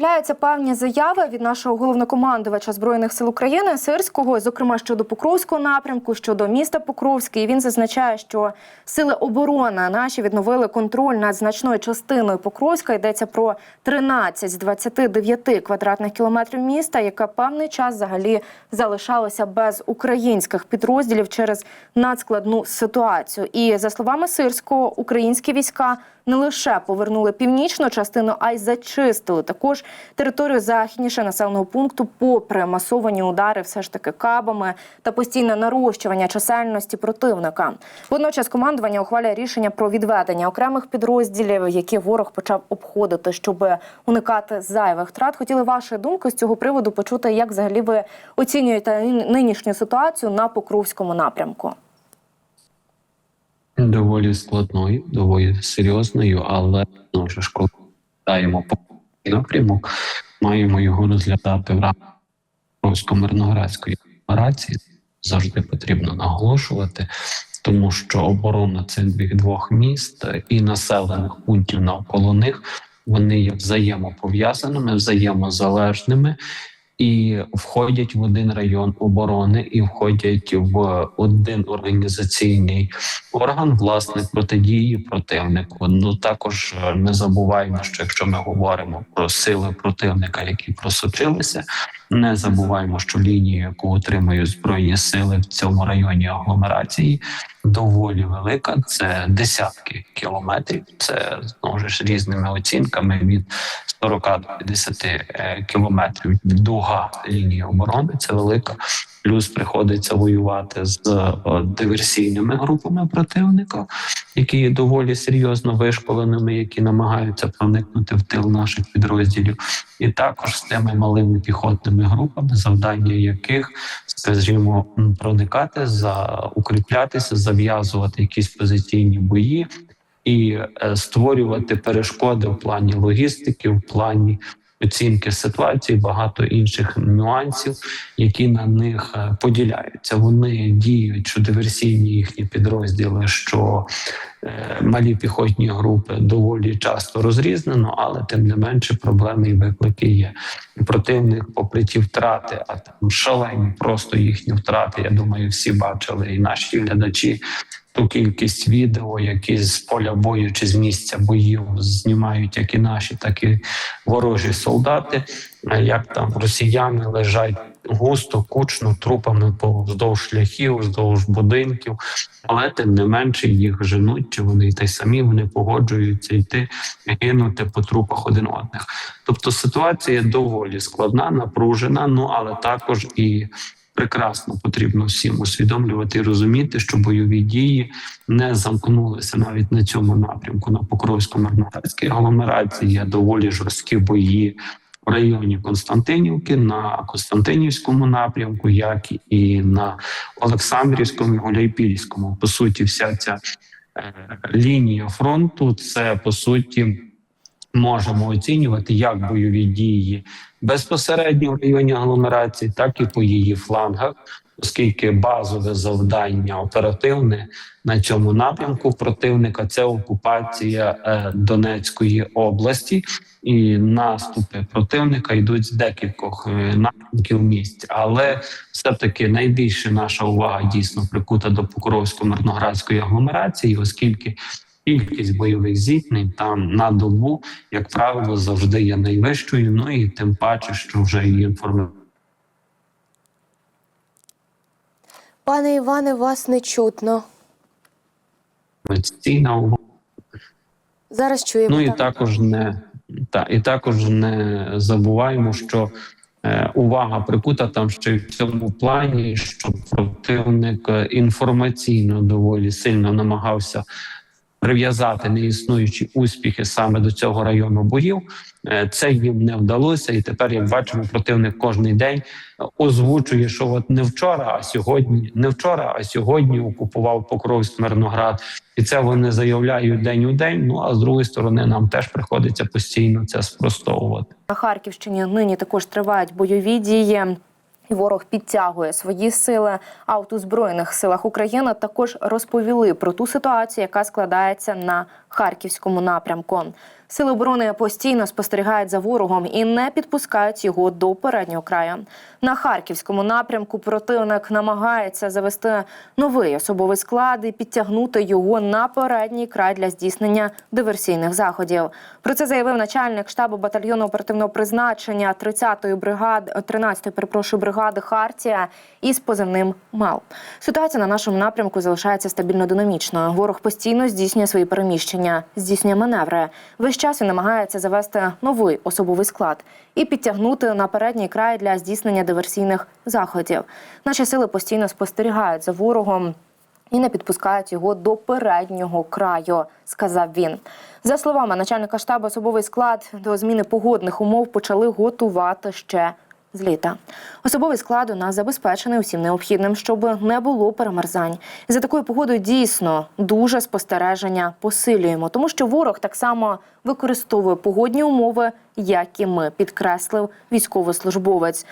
з'являються певні заяви від нашого головнокомандувача збройних сил України Сирського, зокрема щодо Покровського напрямку, щодо міста Покровське. І він зазначає, що сили оборони наші відновили контроль над значною частиною Покровська. Йдеться про 13 з 29 квадратних кілометрів міста, яке певний час взагалі залишалося без українських підрозділів через надскладну ситуацію. І за словами Сирського, українські війська не лише повернули північну частину, а й зачистили також територію західніше населеного пункту, попри масовані удари, все ж таки кабами та постійне нарощування чисельності противника. Водночас командування ухвалює рішення про відведення окремих підрозділів, які ворог почав обходити, щоб уникати зайвих втрат. Хотіли вашої думки з цього приводу почути, як взагалі ви оцінюєте нинішню ситуацію на Покровському напрямку. Доволі складною, доволі серйозною, але ну, ж коли даємо напрямок, маємо його розглядати в рамках Польсько-мирноградської операції. Завжди потрібно наголошувати, тому що оборона цих двох міст і населених пунктів навколо них вони є взаємопов'язаними, взаємозалежними. І входять в один район оборони, і входять в один організаційний орган власне протидії противнику. Ну також е, не забуваємо, що якщо ми говоримо про сили противника, які просочилися, не забуваємо, що лінія, яку отримують збройні сили в цьому районі агломерації, доволі велика. Це десятки кілометрів. Це знову ж різними оцінками від 40 до 50 е, кілометрів. Дуга лінії оборони це велика. Плюс приходиться воювати з е, диверсійними групами противника, які є доволі серйозно вишколеними, які намагаються проникнути в тил наших підрозділів, і також з тими малими піхотними групами, завдання яких, скажімо, проникати за укріплятися, зав'язувати якісь позиційні бої і е, створювати перешкоди в плані логістики, в плані оцінки ситуації, багато інших нюансів, які на них е, поділяються. Вони діють, що диверсійні їхні підрозділи, що е, малі піхотні групи доволі часто розрізнено, але тим не менше проблеми і виклики є. Противник, попри ті втрати, а там шалені просто їхні втрати. Я думаю, всі бачили, і наші глядачі ту кількість відео, які з поля бою чи з місця боїв знімають як і наші, так і ворожі солдати. Як там росіяни лежать густо, кучно трупами вздовж шляхів, вздовж будинків, але тим не менше їх женуть, чи вони й та й самі вони погоджуються йти гинути по трупах один одних. Тобто ситуація доволі складна, напружена. Ну але також і прекрасно потрібно всім усвідомлювати і розуміти, що бойові дії не замкнулися навіть на цьому напрямку. На Покровсько-Марноградській агломерації є доволі жорсткі бої в районі Константинівки на Константинівському напрямку, як і на Олександрівському Гуляйпільському. По суті, вся ця е, лінія фронту це по суті. Можемо оцінювати як бойові дії безпосередньо в районі агломерації, так і по її флангах, оскільки базове завдання оперативне на цьому напрямку противника це окупація е, Донецької області, і наступи противника йдуть з декількох е, напрямків місць. Але все таки найбільше наша увага дійсно прикута до Покровсько-Мирноградської агломерації, оскільки Кількість бойових зіткнень там на добу, як правило, завжди є найвищою. Ну і тим паче, що вже і інформація. Пане Іване, вас не чутно. Зараз чуємо. Ну і так. також не та і також не забуваємо, що е, увага прикута там ще й в цьому плані, що противник е, інформаційно доволі сильно намагався прив'язати неіснуючі успіхи саме до цього району боїв. Е, Це їм не вдалося, і тепер, як бачимо, противник кожний день озвучує, що от не вчора, а сьогодні, не вчора, а сьогодні окупував Покровськ Мирноград, і це вони заявляють день у день. Ну а з другої сторони, нам теж приходиться постійно це спростовувати. На Харківщині нині також тривають бойові дії. Ворог підтягує свої сили. А от у збройних силах України також розповіли про ту ситуацію, яка складається на харківському напрямку. Сили оборони постійно спостерігають за ворогом і не підпускають його до переднього краю. На харківському напрямку противник намагається завести новий особовий склад і підтягнути його на передній край для здійснення диверсійних заходів. Про це заявив начальник штабу батальйону оперативного призначення 30-ї бригади 13-ї, перепрошую, бригади Хартія із позивним МАЛ. Ситуація на нашому напрямку залишається стабільно динамічною. Ворог постійно здійснює свої переміщення, здійснює маневри. Весь час він намагається завести новий особовий склад і підтягнути на передній край для здійснення диверсійних заходів. Наші сили постійно спостерігають за ворогом і не підпускають його до переднього краю, сказав він. За словами начальника штабу, особовий склад до зміни погодних умов почали готувати ще з літа. Особовий склад у нас забезпечений усім необхідним, щоб не було перемерзань. І за такою погодою дійсно дуже спостереження посилюємо, тому що ворог так само використовує погодні умови, як і ми, підкреслив військовослужбовець.